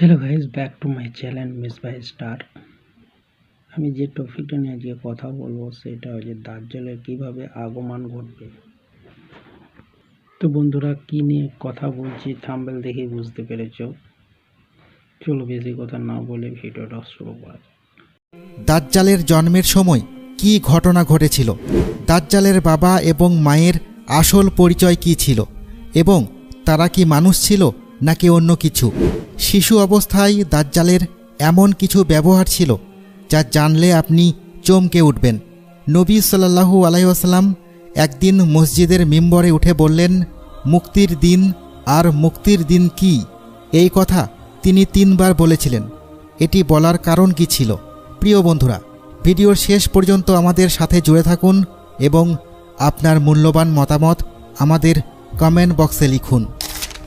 Hello guys back to my channel miss by star আমি যে টপিকটা নিয়ে আজকে কথা বলব, সেটা হচ্ছে দার্জিলের কীভাবে আগমন ঘটবে। তো বন্ধুরা, কি নিয়ে কথা বলছি থাম্বেল দেখেই বুঝতে পেরেছ? চলো বেশি কথা না বলে ভিডিওটা শুরু করা। দাজ্জালের জন্মের সময় কী ঘটনা ঘটেছিল? দাজ্জালের বাবা এবং মায়ের আসল পরিচয় কী ছিল? এবং তারা কি মানুষ ছিল? নাকি অন্য কিছু? শিশু অবস্থায় দাজ্জালের এমন কিছু ব্যবহার ছিল যা জানলে আপনি চমকে উঠবেন। নবী সাল্লাহু আলাইসাল্লাম একদিন মসজিদের মিম্বরে উঠে বললেন, মুক্তির দিন আর মুক্তির দিন কি? এই কথা তিনি তিনবার বলেছিলেন। এটি বলার কারণ কি ছিল? প্রিয় বন্ধুরা, ভিডিওর শেষ পর্যন্ত আমাদের সাথে জুড়ে থাকুন এবং আপনার মূল্যবান মতামত আমাদের কমেন্ট বক্সে লিখুন।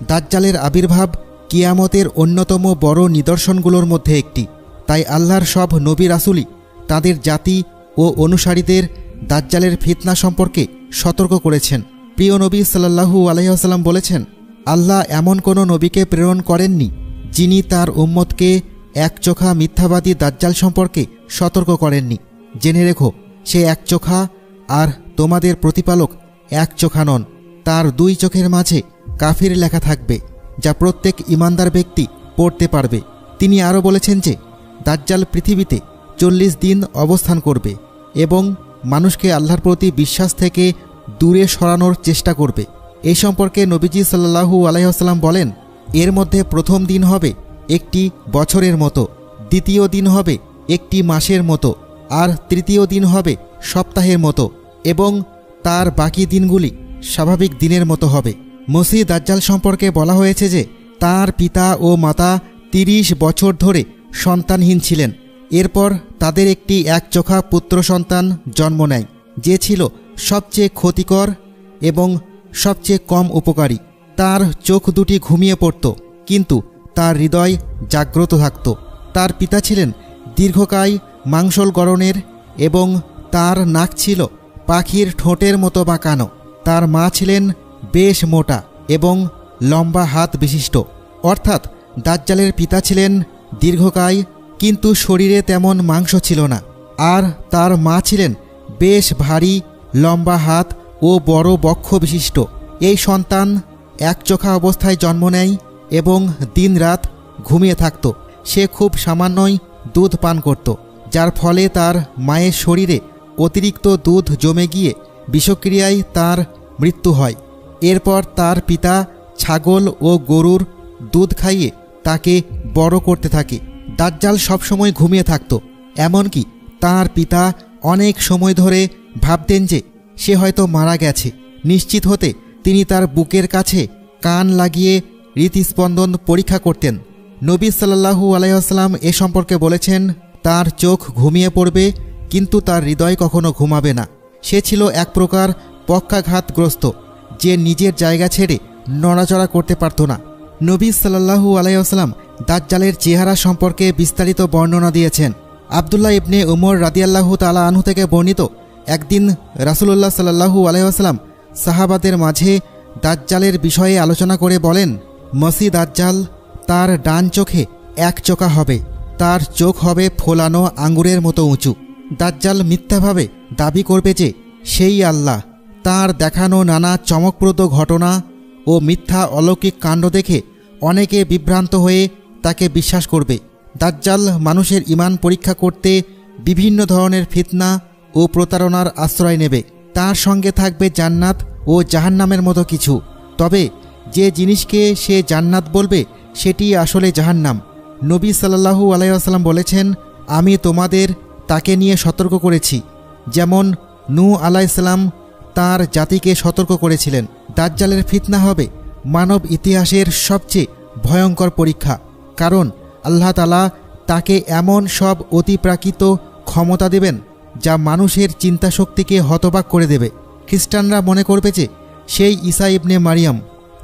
দাজ্জালের আবির্ভাব কিয়ামতের অন্যতম বড় নিদর্শনগুলোর মধ্যে একটি। তাই আল্লাহর সব নবী রাসুলি তাদের জাতি ও অনুসারীদের দাজ্জালের ফিতনা সম্পর্কে সতর্ক করেছেন। প্রিয় নবী সাল্লাহু আলহিহাস্লাম বলেছেন, আল্লাহ এমন কোনো নবীকে প্রেরণ করেননি যিনি তার উম্মতকে একচোখা মিথ্যাবাদী দাজ্জাল সম্পর্কে সতর্ক করেননি। জেনে রেখো, সে একচোখা আর তোমাদের প্রতিপালক এক চোখা নন, তার দুই চোখের মাঝে কাফির লেখা থাকবে, যা প্রত্যেক ইমানদার ব্যক্তি পড়তে পারবে। তিনি আরও বলেছেন যে, দাজ্জাল পৃথিবীতে চল্লিশ দিন অবস্থান করবে এবং মানুষকে আল্লাহর প্রতি বিশ্বাস থেকে দূরে সরানোর চেষ্টা করবে। এই সম্পর্কে নবীজি সাল্লাহু আলাইসাল্লাম বলেন, এর মধ্যে প্রথম দিন হবে একটি বছরের মতো, দ্বিতীয় দিন হবে একটি মাসের মতো, আর তৃতীয় দিন হবে সপ্তাহের মতো এবং তার বাকি দিনগুলি স্বাভাবিক দিনের মতো হবে। মসি দাজ্জাল সম্পর্কে বলা হয়েছে যে, তার পিতা ও মাতা তিরিশ বছর ধরে সন্তানহীন ছিলেন। এরপর তাদের একটি একচোখা পুত্র সন্তান জন্ম নেয়, যে ছিল সবচেয়ে ক্ষতিকর এবং সবচেয়ে কম উপকারী। তার চোখ দুটি ঘুমিয়ে পড়ত, কিন্তু তার হৃদয় জাগ্রত থাকত। তার পিতা ছিলেন দীর্ঘকায় মাংসল গড়নের এবং তার নাক ছিল পাখির ঠোঁটের মতো বাঁকানো। তার মা ছিলেন বেশ মোটা এবং লম্বা হাত বিশিষ্ট। অর্থাৎ দাজ্জালের পিতা ছিলেন দীর্ঘকায়, কিন্তু শরীরে তেমন মাংস ছিল না। আর তার মা ছিলেন বেশ ভারী, লম্বা হাত ও বড় বক্ষ বিশিষ্ট। এই সন্তান একচোখা অবস্থায় জন্ম নেয় এবং দিনরাত ঘুমিয়ে থাকত। সে খুব সামান্যই দুধ পান করত, যার ফলে তার মায়ের শরীরে অতিরিক্ত দুধ জমে গিয়ে বিষক্রিয়ায় তার মৃত্যু হয়। এরপর তার পিতা ছাগল ও গরুর দুধ খাইয়ে তাকে বড় করতে থাকে। দাজ্জাল সবসময় ঘুমিয়ে থাকত। এমনকি তার পিতা অনেক সময় ধরে ভাবতেন যে সে হয়তো মারা গেছে। নিশ্চিত হতে তিনি তার বুকের কাছে কান লাগিয়ে হৃৎস্পন্দন পরীক্ষা করতেন। নবী সাল্লাহু আলাইসাল্লাম এ সম্পর্কে বলেছেন, তার চোখ ঘুমিয়ে পড়বে, কিন্তু তার হৃদয় কখনো ঘুমাবে না। সে ছিল এক প্রকার পক্ষাঘাতগ্রস্ত। যে নিজের জায়গা ছেড়ে নড়াচড়া করতে পারত না। নবী সাল্লাহু আলাইসাল্লাম দাজ্জালের চেহারা সম্পর্কে বিস্তারিত বর্ণনা দিয়েছেন। আবদুল্লাহ ইবনে উমর রাদিয়াল্লাহু তালা আনহু থেকে বর্ণিত একদিন রাসুলুল্লাহ সাল্লাহু আলাইসাল্লাম সাহাবাদের মাঝে দাজ্জালের বিষয়ে আলোচনা করে বলেন, মসি দাজ্জাল, তার ডান চোখে এক চোখা হবে। তার চোখ হবে ফোলানো আঙ্গুরের মতো উঁচু। দাজ্জাল মিথ্যাভাবে দাবি করবে যে, সেই আল্লাহ। তার দেখানো নানা চমকপ্রদ ঘটনা ও মিথ্যা অলৌকিক কাণ্ড দেখে অনেকে বিভ্রান্ত হয়ে তাকে বিশ্বাস করবে। দাজ্জাল মানুষের ইমান পরীক্ষা করতে বিভিন্ন ধরনের ফিতনা ও প্রতারণার আশ্রয় নেবে। তার সঙ্গে থাকবে জান্নাত ও জাহান্নামের মতো কিছু। তবে যে জিনিসকে সে জান্নাত বলবে, সেটি আসলে জাহান্নাম। নবী সাল্লাহু আলাইসাল্লাম বলেছেন, আমি তোমাদের তাকে নিয়ে সতর্ক করেছি। যেমন নূ আলাইসাল্লাম তার জাতিকে সতর্ক করেছিলেন। দাজ্জালের ফিতনা হবে মানব ইতিহাসের সবচেয়ে ভয়ঙ্কর পরীক্ষা। কারণ আল্লাহ তালা তাকে এমন সব অতিপ্রাকৃত ক্ষমতা দেবেন যা মানুষের চিন্তাশক্তিকে হতবাক করে দেবে। খ্রিস্টানরা মনে করবে যে সেই ঈসা ইবনে মারিয়াম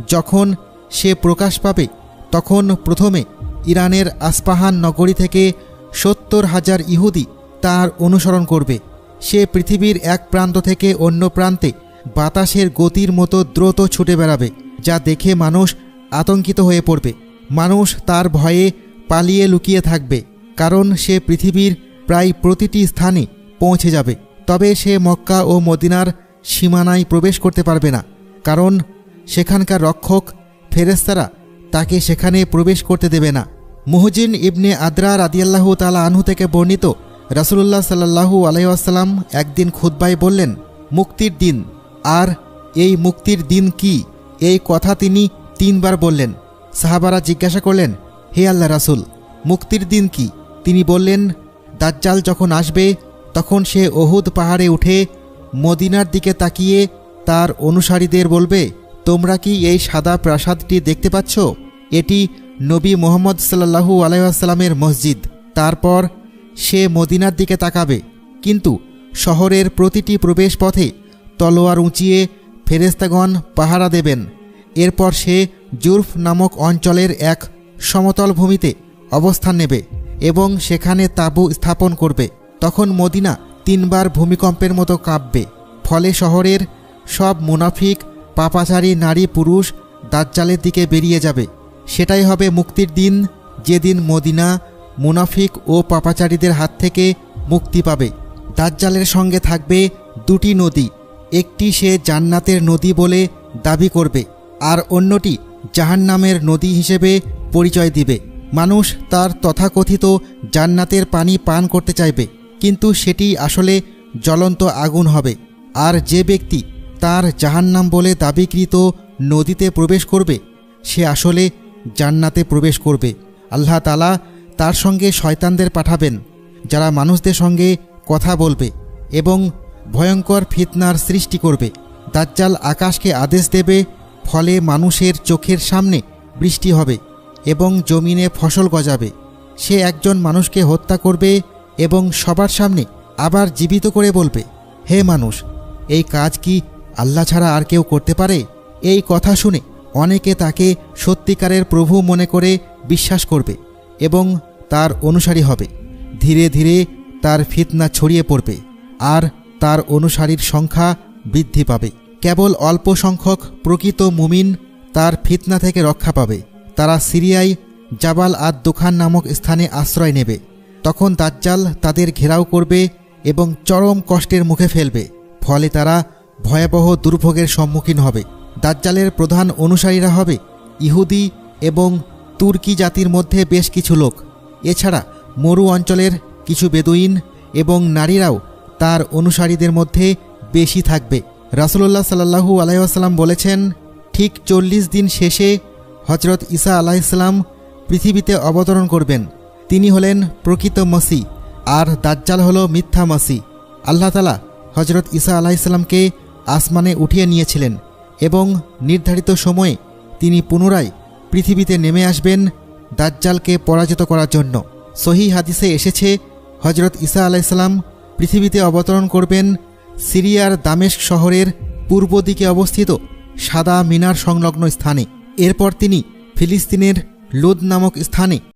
যখন সে প্রকাশ পাবে, তখন প্রথমে ইরানের আসপাহান নগরী থেকে সত্তর হাজার ইহুদি তার অনুসরণ করবে। সে পৃথিবীর এক প্রান্ত থেকে অন্য প্রান্তে বাতাসের গতির মতো দ্রুত ছুটে বেড়াবে, যা দেখে মানুষ আতঙ্কিত হয়ে পড়বে। মানুষ তার ভয়ে পালিয়ে লুকিয়ে থাকবে, কারণ সে পৃথিবীর প্রায় প্রতিটি স্থানে পৌঁছে যাবে। তবে সে মক্কা ও মদিনার সীমানায় প্রবেশ করতে পারবে না, কারণ সেখানকার রক্ষক ফেরেস্তারা তাকে সেখানে প্রবেশ করতে দেবে না। মুহজিন ইবনে আদ্রা রাদিয়াল্লাহু তালা আনহু থেকে বর্ণিত রাসুলুল্লাহ সাল্লাহু আলাইসাল্লাম একদিন খুদ্বায় বললেন, মুক্তির দিন। আর এই মুক্তির দিন কি? এই কথা তিনি তিনবার বললেন। সাহাবারা জিজ্ঞাসা করলেন, হে আল্লাহ রাসুল, মুক্তির দিন কি? তিনি বললেন, দাজ্জাল যখন আসবে, তখন সে অহুদ পাহাড়ে উঠে মদিনার দিকে তাকিয়ে তার অনুসারীদের বলবে, তোমরা কি এই সাদা প্রাসাদটি দেখতে পাচ্ছ? এটি নবী মোহাম্মদ সাল্লাহু আলাইসাল্লামের মসজিদ। তারপর সে মদিনার দিকে তাকাবে। কিন্তু শহরের প্রতিটি প্রবেশ পথে তলোয়ার উঁচিয়ে ফেরেস্তাগণ পাহারা দেবেন। এরপর সে জুরফ নামক অঞ্চলের এক সমতল ভূমিতে অবস্থান নেবে এবং সেখানে তাঁবু স্থাপন করবে। তখন মদিনা তিনবার ভূমিকম্পের মতো কাঁপবে। ফলে শহরের সব মুনাফিক, পাপাচারী নারী পুরুষ দাজ্জালের দিকে বেরিয়ে যাবে। সেটাই হবে মুক্তির দিন, যেদিন মদিনা মুনাফিক ও পাপাচারীদের হাত থেকে মুক্তি পাবে। দাজ্জালের সঙ্গে থাকবে দুটি নদী, একটি সে জান্নাতের নদী বলে দাবি করবে, আর অন্যটি জাহান্নামের নদী হিসেবে পরিচয় দিবে। মানুষ তার তথাকথিত জান্নাতের পানি পান করতে চাইবে, কিন্তু সেটি আসলে জ্বলন্ত আগুন হবে, আর যে ব্যক্তি তার জাহান্নাম বলে দাবিকৃত নদীতে প্রবেশ করবে, সে আসলে জান্নাতে প্রবেশ করবে। আল্লাহ তালা তার সঙ্গে শয়তানদের পাঠাবেন, যারা মানুষদের সঙ্গে কথা বলবে এবং ভয়ঙ্কর ফিতনার সৃষ্টি করবে। দাজ্জাল আকাশকে আদেশ দেবে, ফলে মানুষের চোখের সামনে বৃষ্টি হবে এবং জমিনে ফসল গজাবে। সে একজন মানুষকে হত্যা করবে এবং সবার সামনে আবার জীবিত করে বলবে, হে মানুষ, এই কাজ কি আল্লাহ ছাড়া আর কেউ করতে পারে? এই কথা শুনে অনেকে তাকে সত্যিকারের প্রভু মনে করে বিশ্বাস করবে এবং তার অনুসারী হবে। ধীরে ধীরে তার ফিতনা ছড়িয়ে পড়বে আর তার অনুসারীর সংখ্যা বৃদ্ধি পাবে। কেবল অল্প সংখ্যক প্রকৃত মুমিন তার ফিতনা থেকে রক্ষা পাবে। তারা সিরিয়ায় জাবাল আর দোখান নামক স্থানে আশ্রয় নেবে। তখন দাজ্জাল তাদের ঘেরাও করবে এবং চরম কষ্টের মুখে ফেলবে। ফলে তারা ভয়াবহ দুর্ভোগের সম্মুখীন হবে। দাজ্জালের প্রধান অনুসারীরা হবে ইহুদি এবং তুর্কি জাতির মধ্যে বেশ কিছু লোক। এছাড়া মরু অঞ্চলের কিছু বেদুইন এবং নারীরাও তার অনুসারীদের মধ্যে বেশি থাকবে। রাসুল্লাহ সাল্লাহু আলাইসাল্লাম বলেছেন, ঠিক চল্লিশ দিন শেষে হজরত ঈসা আলাইসাল্লাম পৃথিবীতে অবতরণ করবেন। তিনি হলেন প্রকৃত মসি আর দাজ্জাল হল মিথ্যা মসি আল্লাহ তালা হজরত ঈসা আলাইসাল্লামকে আসমানে উঠিয়ে নিয়েছিলেন এবং নির্ধারিত সময়ে তিনি পুনরায় পৃথিবীতে নেমে আসবেন দাজ্জালকে পরাজিত করার জন্য। সহি হাদিসে এসেছে হজরত ইসা আলাইসাল্লাম পৃথিবীতে অবতরণ করবেন সিরিয়ার দামেস্ক শহরের পূর্ব দিকে অবস্থিত সাদা মিনার সংলগ্ন স্থানে। এরপর তিনি ফিলিস্তিনের লুদ নামক স্থানে